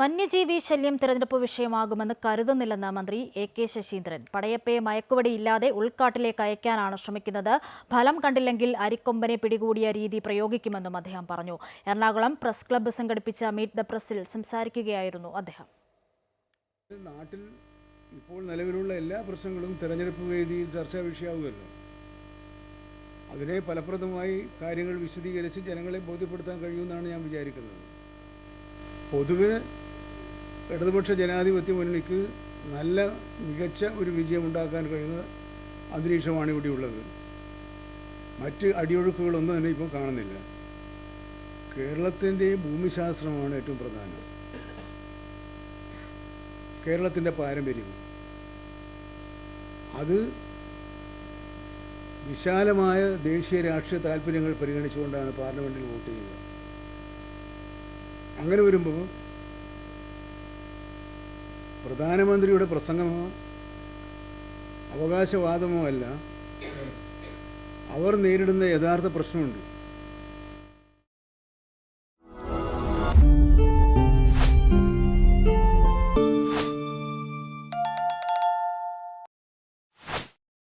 വന്യജീവി ശല്യം തിരഞ്ഞെടുപ്പ് വിഷയമാകുമെന്ന് കരുതുന്നില്ലെന്ന് മന്ത്രി എ കെ ശശീന്ദ്രൻ. പടയപ്പയെ മയക്കുവടിയില്ലാതെ ഉൾക്കാട്ടിലേക്ക് അയക്കാനാണ് ശ്രമിക്കുന്നത്. ഫലം കണ്ടില്ലെങ്കിൽ അരിക്കൊമ്പനെ പിടികൂടിയ രീതി പ്രയോഗിക്കുമെന്നും അദ്ദേഹം പറഞ്ഞു. എറണാകുളം പ്രസ് ക്ലബ്ബ് സംഘടിപ്പിച്ച മീറ്റ് ദ പ്രസിൽ സംസാരിക്കുകയായിരുന്നു അദ്ദേഹം. നാട്ടിൽ ഇപ്പോൾ നിലവിലുള്ള എല്ലാ പ്രശ്നങ്ങളും തെരഞ്ഞെടുപ്പ് വേദിയിൽ ചർച്ചാ അതിനെ ഫലപ്രദമായി കാര്യങ്ങൾ വിശദീകരിച്ച് ജനങ്ങളെ ബോധ്യപ്പെടുത്താൻ കഴിയുമെന്നാണ് ഞാൻ വിചാരിക്കുന്നത്. പൊതുവെ ഇടതുപക്ഷ ജനാധിപത്യ മുന്നണിക്ക് നല്ല മികച്ച ഒരു വിജയമുണ്ടാക്കാൻ കഴിയുന്ന അന്തരീക്ഷമാണ് ഇവിടെ ഉള്ളത്. മറ്റ് അടിയൊഴുക്കുകളൊന്നും തന്നെ ഇപ്പോൾ കാണുന്നില്ല. കേരളത്തിന്റെ ഭൂമിശാസ്ത്രമാണ് ഏറ്റവും പ്രധാനം. കേരളത്തിന്റെ പാരമ്പര്യം. അത് വിശാലമായ ദേശീയ രാഷ്ട്രീയ താല്പര്യങ്ങൾ പരിഗണിച്ചുകൊണ്ടാണ് പാർലമെന്റിൽ വോട്ട് ചെയ്യുക. അങ്ങനെ വരുമ്പോൾ പ്രധാനമന്ത്രിയുടെ പ്രസംഗമോ അവകാശവാദമോ അല്ല. അവർ നേരിടുന്ന യഥാർത്ഥ പ്രശ്നമുണ്ട്.